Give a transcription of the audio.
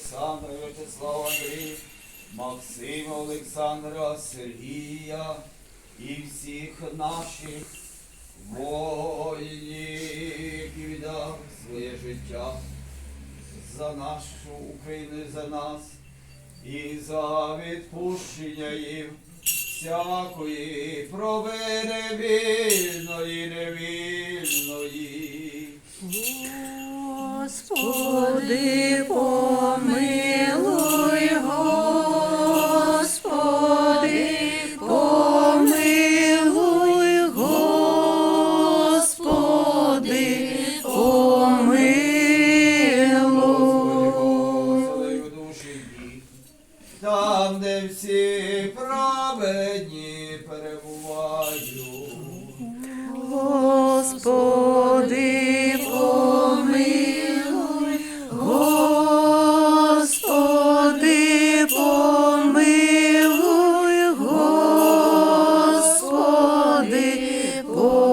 Олександра, Вячеслава Андрій, Максима Олександра, Сергія і всіх наших воїнів, віддав своє життя за нашу Україну, за нас і за відпущення їм всякої провини вільної, невільної. Господи, там, де всі праведні перебувають. Господи, помилуй, Господи, помилуй, Господи, помилуй.